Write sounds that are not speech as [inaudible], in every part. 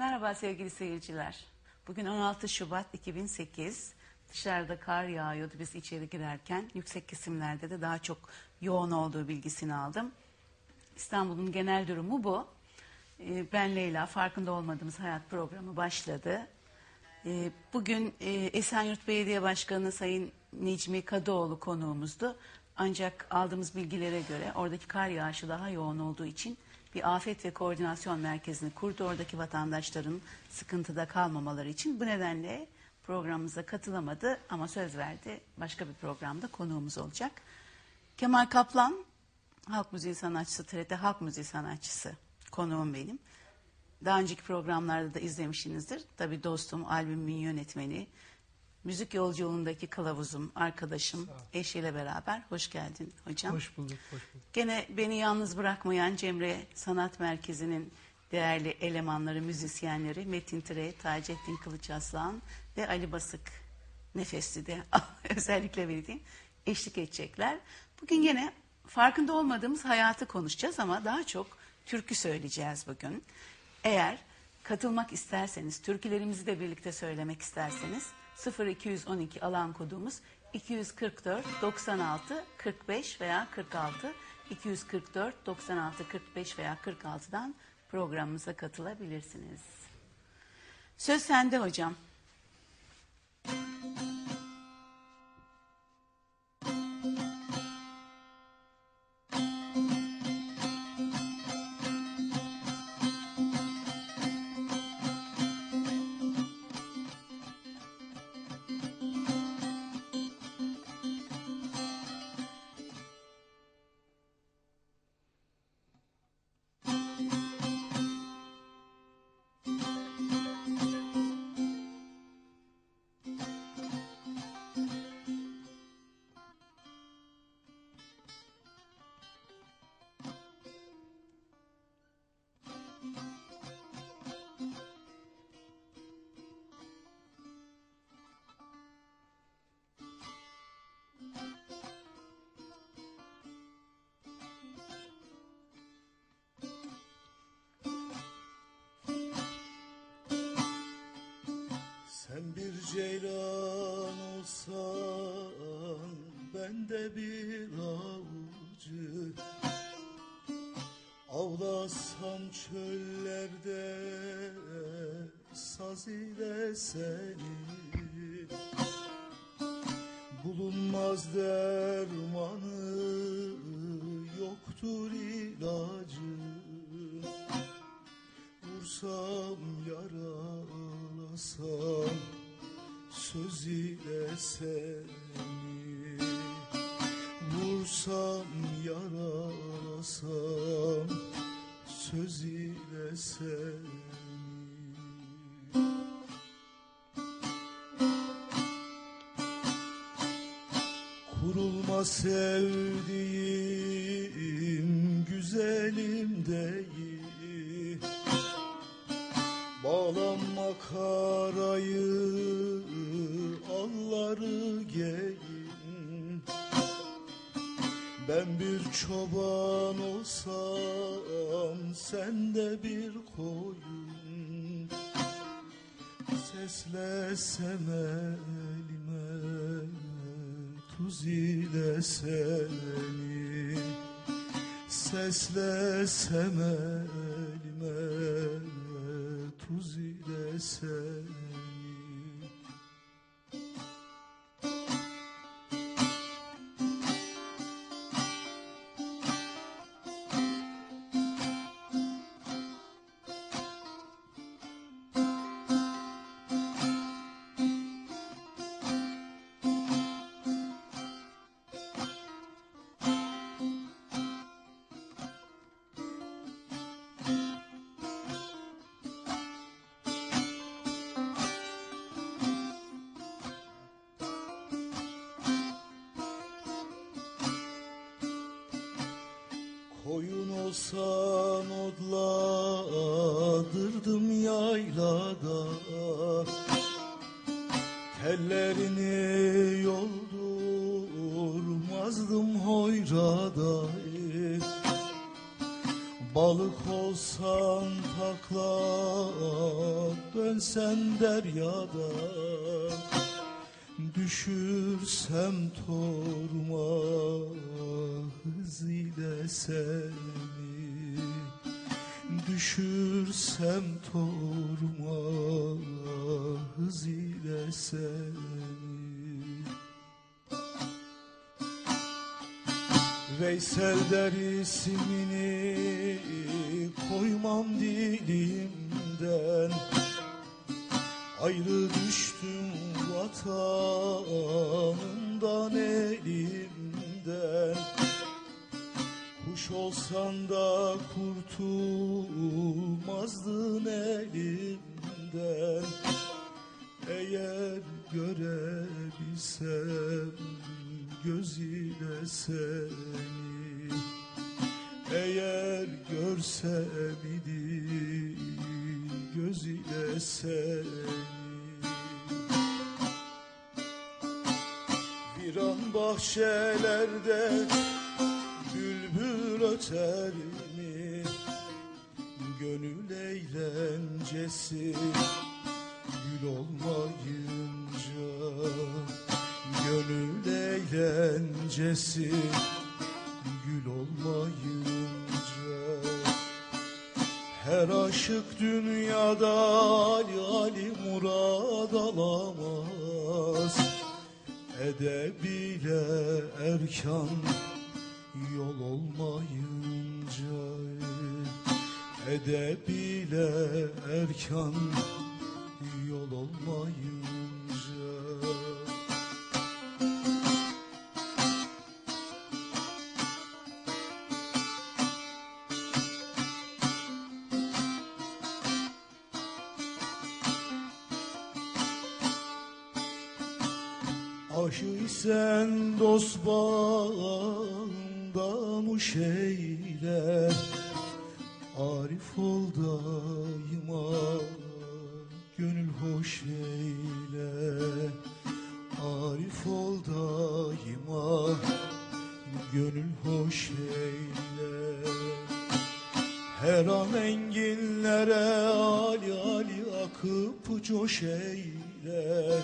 Merhaba sevgili seyirciler. Bugün 16 Şubat 2008. Dışarıda kar yağıyordu biz içeri girerken. Yüksek kesimlerde de daha çok yoğun olduğu bilgisini aldım. İstanbul'un genel durumu bu. Ee, Ben Leyla, farkında olmadığımız hayat programı başladı. Ee, Bugün e, Esenyurt Belediye Başkanı Sayın Necmi Kadıoğlu konuğumuzdu. Ancak aldığımız bilgilere göre oradaki kar yağışı daha yoğun olduğu için bir afet ve koordinasyon merkezini kurdu. Oradaki vatandaşların sıkıntıda kalmamaları için. Bu nedenle programımıza katılamadı ama söz verdi. Başka bir programda konuğumuz olacak. Kemal Kaplan, Halk Müziği Sanatçısı, TRT Halk Müziği Sanatçısı konuğum benim. Daha önceki programlarda da izlemişsinizdir. Tabii dostum, albümün yönetmeni, müzik yolculuğundaki kılavuzum, arkadaşım, eşiyle beraber. Hoş geldin hocam. Hoş bulduk, hoş bulduk. Gene beni yalnız bırakmayan Cemre Sanat Merkezi'nin değerli elemanları, müzisyenleri Metin Tire, Taceddin Kılıç Aslan ve Ali Basık Nefesli de [laughs] özellikle verdiğim eşlik edecekler. Bugün yine farkında olmadığımız hayatı konuşacağız ama daha çok türkü söyleyeceğiz bugün. Eğer katılmak isterseniz, türkülerimizi de birlikte söylemek isterseniz 0212 alan kodumuz 244 96 45 veya 46 244 96 45 veya 46'dan programımıza katılabilirsiniz. Söz sende hocam. Ceylan olsan ben de bir avcı. Avlasam çöllerde saz ile seni. Bulunmaz dermanı yoktur ilacı. Vursam söz ile seni Vursam yaralasam söz ile seni. Kurulma sevdiğim güzelim değil. Bağlanma karayı Ben bir çoban olsam sen de bir koyun. Seslesem elime tuz ile seni. Seslesem elime tuz ile seni Olsan odladırdım yaylada. Tellerini yoldurmazdım hoyrada. Balık olsan takla dönsen deryada. Düşürsem torma hız ile seni Düşürsem torma hız ile seni. Veysel der ismini koymam dilimden. Ayrı düştüm vatanımdan elimden Kuş olsan da kurtulmazdın elimden Eğer görebilsem göz ile seni. Eğer görsem idi göz ile seni. Viran bahçelerde öter mi? Gönül eğlencesi gül olmayınca Gönül eğlencesi gül olmayınca Her aşık dünyada Ali Ali murad alamaz Edebiyle erkan yol olmayınca Edebiyle erkan yol olmayınca. Aşıysen dost bağdamış eyle Arif ol daima Gönül hoş eyle. Arif ol daima Gönül hoş eyle. Her an enginlere Ali Ali akıp coş eyle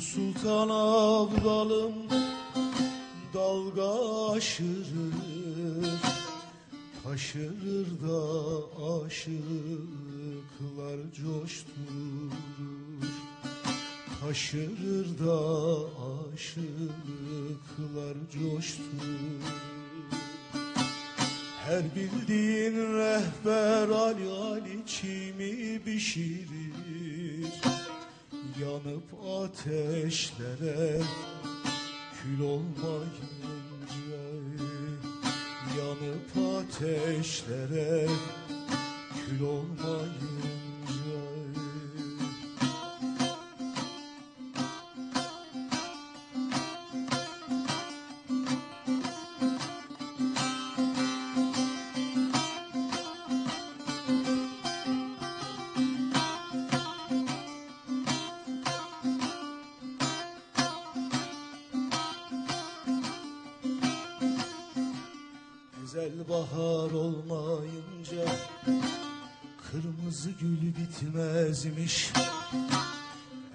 sultan abdalım dalga aşırır Taşırır da aşıklar coşturur. Taşırır da aşıklar coşturur. Her bildiğin rehber Ali Ali çimi pişirir Yanıp ateşlere kül olmayınca Yanıp ateşlere kül olmayınca bahar olmayınca Kırmızı gül bitmezmiş.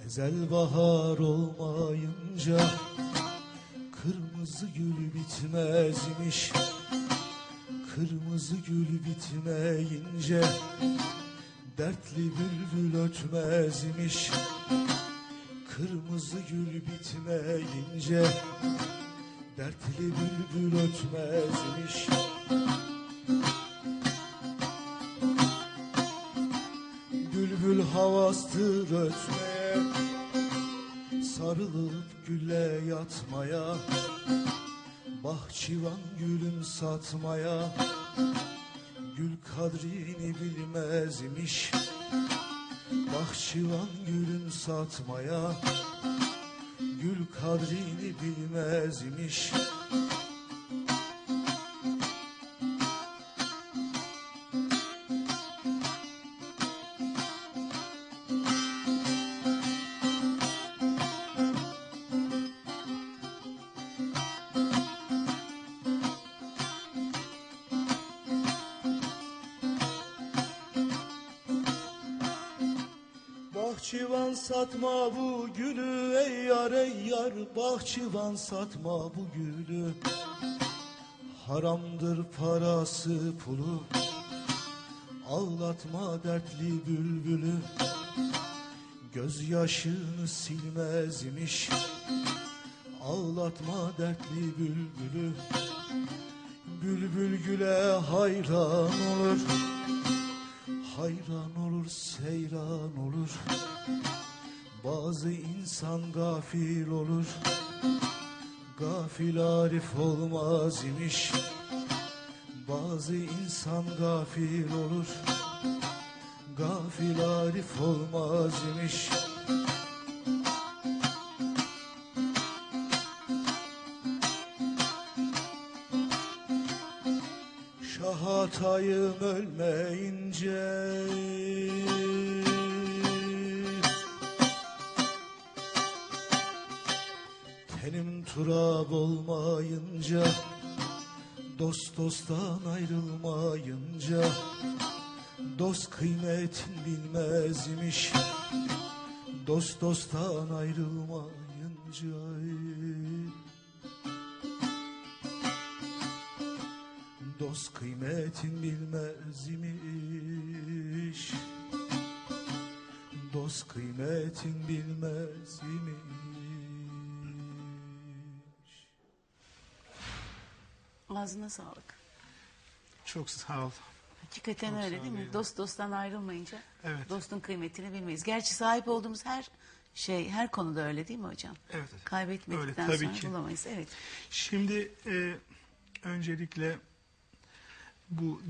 Ezel bahar olmayınca Kırmızı gül bitmezmiş. Kırmızı gül bitmeyince Dertli bülbül ötmezmiş. Kırmızı gül bitmeyince Dertli bülbül ötmezmiş. Bülbül havastır ötmeye Sarılıp gülle yatmaya Bahçıvan gülüm satmaya Gül kadrini bilmezmiş. Bahçıvan gülün satmaya Gül kadrini bilmez Bahçıvan satma bu gülü ey yar ey yar. Bahçıvan satma bu gülü. Haramdır parası pulu. Ağlatma dertli bülbülü. Gözyaşını silmez imiş. Ağlatma dertli bülbülü. Bülbül güle hayran olur. Hayran olur, seyran olur. Bazı insan gafil olur. Gafil arif olmaz imiş. Bazı insan gafil olur. Gafil arif olmaz imiş. Şahatayım ölmeyince Tenim turab olmayınca Dost dosttan ayrılmayınca Dost kıymetin bilmez imiş Dost dosttan ayrılmayınca. Dost kıymetin bilmez imiş Dost kıymetin bilmez Ağzına sağlık. Çok sağ ol. Hakikaten Çok öyle değil mi? Dost dosttan ayrılmayınca Evet. dostun kıymetini bilmeyiz. Gerçi sahip olduğumuz her şey her konuda öyle değil mi hocam? Evet. Kaybetmedikten Öyle, tabii sonra ki. bulamayız. Evet. Şimdi e, öncelikle bu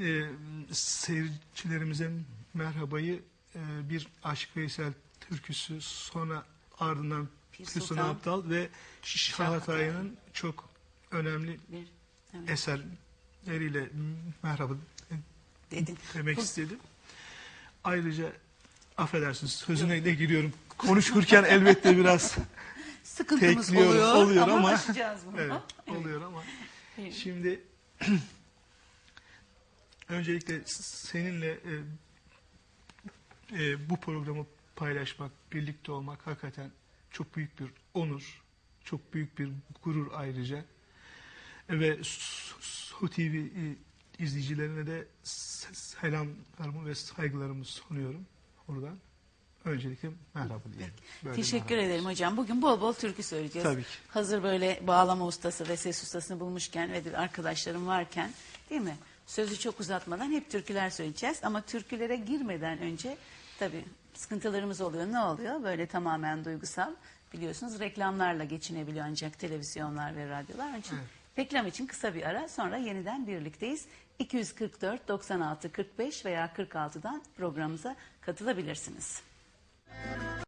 e, seyircilerimize merhabayı e, bir Aşık Veysel türküsü sonra ardından Pir Sultan Sultan Abdal ve Şahatay'ın çok önemli Bir, evet. eserleriyle merhaba Dedin. demek Bu- istedim. Ayrıca affedersiniz sözüne de giriyorum. Konuşurken [laughs] elbette biraz Sıkıntımız oluyor, oluyor ama, ama evet, oluyor ama Evet. şimdi [clears throat] öncelikle seninle e, e, bu programı paylaşmak, birlikte olmak hakikaten çok büyük bir onur, çok büyük bir gurur ayrıca. Ve Su TV e, izleyicilerine de selamlarımı ve saygılarımı sunuyorum oradan. Öncelikle merhaba diyelim. Böyle Teşekkür merhaba. ederim hocam. Bugün bol bol türkü söyleyeceğiz. Tabii ki. Hazır böyle bağlama ustası ve ses ustasını bulmuşken ve de arkadaşlarım varken değil mi? Sözü çok uzatmadan hep türküler söyleyeceğiz. Ama türkülere girmeden önce tabii sıkıntılarımız oluyor. Ne oluyor? Böyle tamamen duygusal. Biliyorsunuz reklamlarla geçinebiliyor ancak televizyonlar ve radyolar. Onun için Evet. Reklam için kısa bir ara sonra yeniden birlikteyiz. 244 96 45 veya 46'dan programımıza katılabilirsiniz.